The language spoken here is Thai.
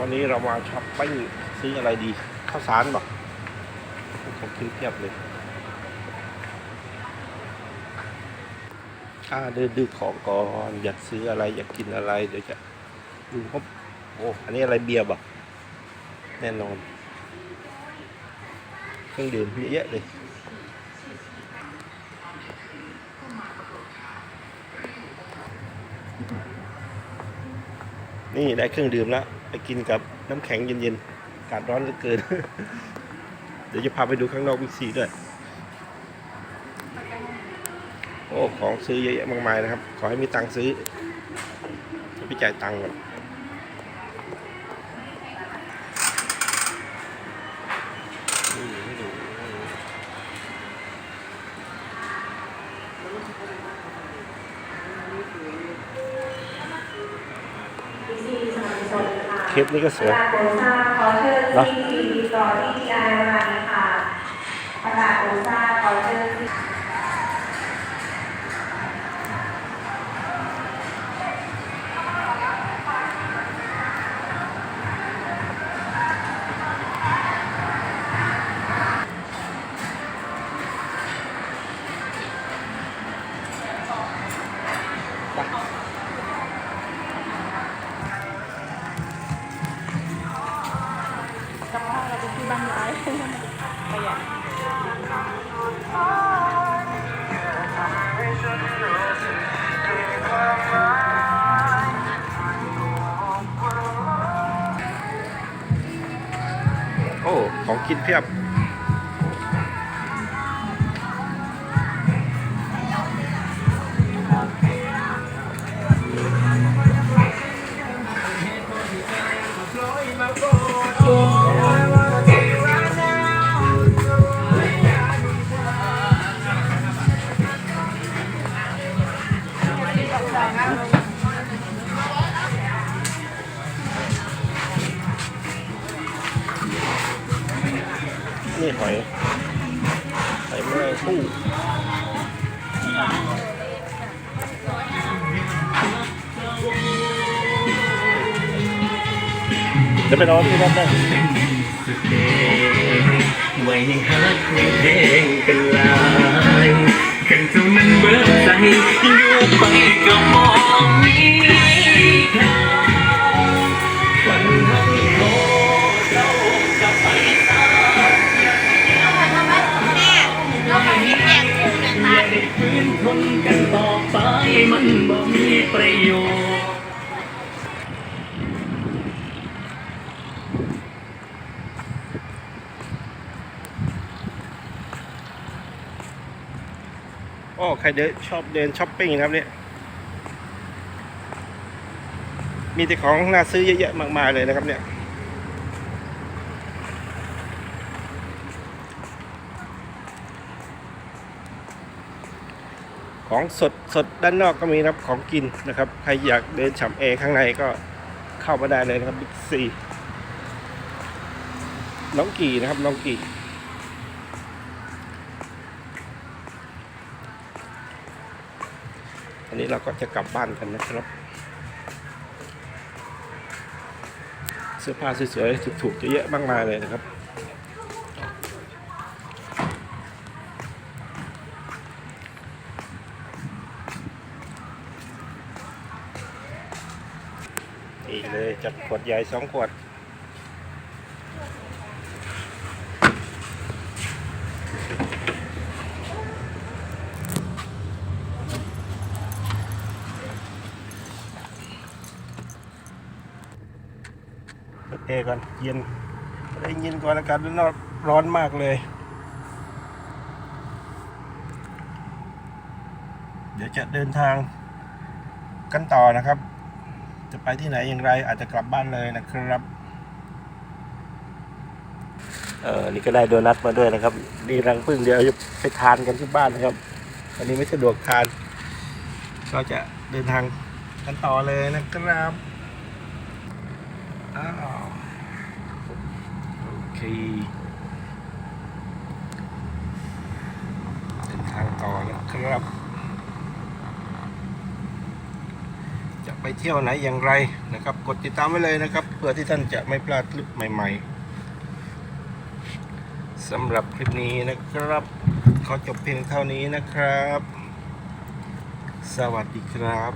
วันนี้เรามาช้อปปิ้งซื้ออะไรดี ข้าวสารบอกผมกินเพียบเลยอ่าเดินดูของก่อนอยากซื้ออะไรอยากกินอะไรเดี๋ยวจะดูครับโอ้อันนี้อะไรเบียร์บอกแน่นอนเครื่องดื่มเยอะเลยนี่ได้เครื่องดื่มแล้ว ไปกินกับน้ำแข็งเย็นๆอากาศร้อนเหลือเกิน เดี๋ยวจะพาไปดูข้างนอกบิ๊กซีด้วย โอ้ ของซื้อเยอะแยะมากมายนะครับ ขอให้มีตังค์ซื้อไปจ่ายตังค์ก่อน ค่ะคลิปนี้ก็สวยประกาศโบซ่าขอเชิญเนอะซีทีวีต่อที่ดีไอมาเลยค่ะประกาศโบซ่าขอเชิญ ประหยัดโอ้ ของกินเพียบ นี่หอยหอยแมลงภู่จะไปนอนที่นั่นได้ไว้ห้ฮักให้เพลงกันลายกันเท่านั้นเบิดใจอยู่ไปก็มอง ทนกันต่อไปมันบ่มีประโยชน์โอ้ใครเดินชอบเดินช้อปปิ้งนะครับเนี่ย มีแต่ของน่าซื้อเยอะแยะมากมายเลยนะครับเนี่ย ของสดสดด้านนอกก็มีนะครับของกินนะครับ ใครอยากเดินฉ่ำเอข้างในก็เข้ามาได้เลยนะครับบิ๊กซีน้องกี่นะครับน้องกี่อันนี้เราก็จะกลับบ้านกันนะครับ เสื้อผ้าสวยๆถูกๆเยอะแยะมากมายเลยนะครับ อีกเลยจัดขวดใหญ่สองขวดเอก่อนเย็นได้เย็นก่อนอากาศด้านนอกร้อนมากเลย เดี๋ยวจะเดินทางกันต่อนะครับ จะไปที่ไหนอย่างไร อาจจะกลับบ้านเลยนะครับ เออนี่ก็ได้โดนัทมาด้วยนะครับนี่รังพึ่งเดี๋ยวจะไปทานกันที่บ้านนะครับ อันนี้ไม่สะดวกทาน ก็จะเดินทางกันต่อเลยนะครับอ้าวโอเคเดินทางต่อนะครับ จะไป ไปเที่ยวไหนอย่างไรนะครับ กดติดตามไว้เลยนะครับ เพื่อที่ท่านจะไม่พลาดคลิปใหม่ๆสำหรับคลิปนี้นะครับ ขอจบเพียงเท่านี้นะครับ สวัสดีครับ